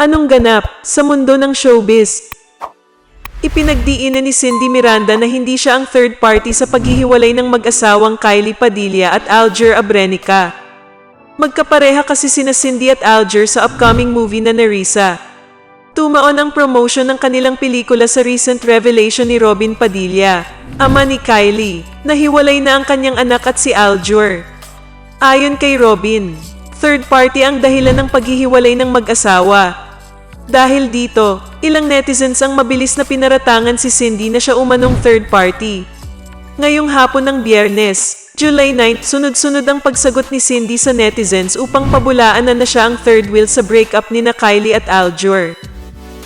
Anong ganap sa mundo ng showbiz? Ipinagdiinan ni Cindy Miranda na hindi siya ang third party sa paghihiwalay ng mag-asawang Kylie Padilla at Alger Abrenica. Magkapareha kasi sina Cindy at Alger sa upcoming movie na Nerissa. Tumaon ang promotion ng kanilang pelikula sa recent revelation ni Robin Padilla, ama ni Kylie, na hiwalay na ang kanyang anak at si Alger. Ayon kay Robin, third party ang dahilan ng paghihiwalay ng mag-asawa. Dahil dito, ilang netizens ang mabilis na pinaratangan si Cindy na siya umanong third party. Ngayong hapon ng biyernes, July 9, sunod-sunod ang pagsagot ni Cindy sa netizens upang pabulaan na na siya ang third wheel sa breakup ni na Kylie at Aljur.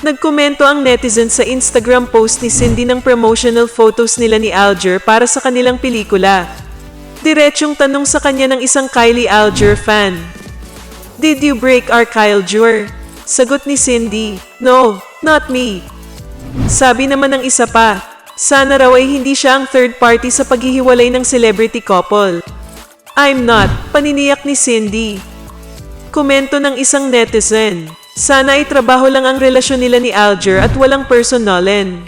Nagkomento ang netizens sa Instagram post ni Cindy ng promotional photos nila ni Alger para sa kanilang pelikula. Diretsyong tanong sa kanya ng isang Kylie Alger fan. Did you break our Kyle Jur? Sagot ni Cindy, No, not me. Sabi naman ng isa pa, sana raw ay hindi siya ang third party sa paghihiwalay ng celebrity couple. I'm not, paniniyak ni Cindy. Komento ng isang netizen, sana ay trabaho lang ang relasyon nila ni Alger at walang personalan.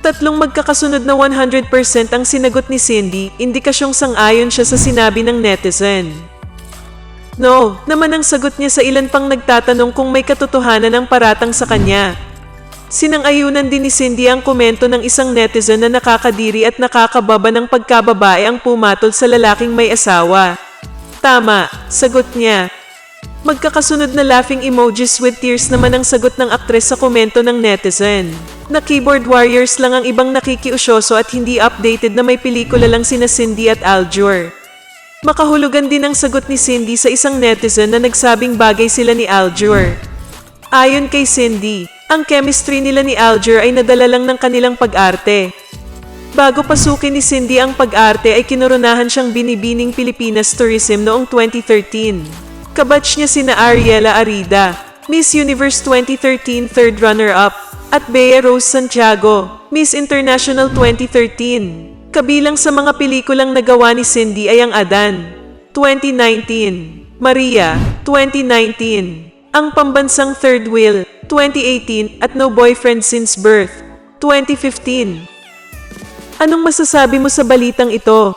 Tatlong magkakasunod na 100% ang sinagot ni Cindy, indikasyong sang-ayon siya sa sinabi ng netizen. No, naman ang sagot niya sa ilan pang nagtatanong kung may katotohanan ang paratang sa kanya. Sinang-ayunan din ni Cindy ang komento ng isang netizen na nakakadiri at nakakababa ng pagkababae ang pumatol sa lalaking may asawa. Tama, sagot niya. Magkakasunod na laughing emojis with tears naman ang sagot ng aktres sa komento ng netizen. Na keyboard warriors lang ang ibang nakikiusyoso at hindi updated na may pelikula lang sina Cindy at Aljur. Makahulugan din ang sagot ni Cindy sa isang netizen na nagsabing bagay sila ni Aljur. Ayon kay Cindy, ang chemistry nila ni Alger ay nadala lang ng kanilang pag-arte. Bago pasukin ni Cindy ang pag-arte ay kinoronahan siyang binibining Pilipinas Tourism noong 2013. Kabatch niya sina Ariela Arida, Miss Universe 2013 third runner-up, at Bea Rose Santiago, Miss International 2013. Kabilang sa mga pelikulang nagawa ni Cindy ay ang Adan, 2019, Maria, 2019, Ang Pambansang Third Wheel, 2018 at No Boyfriend Since Birth, 2015. Anong masasabi mo sa balitang ito?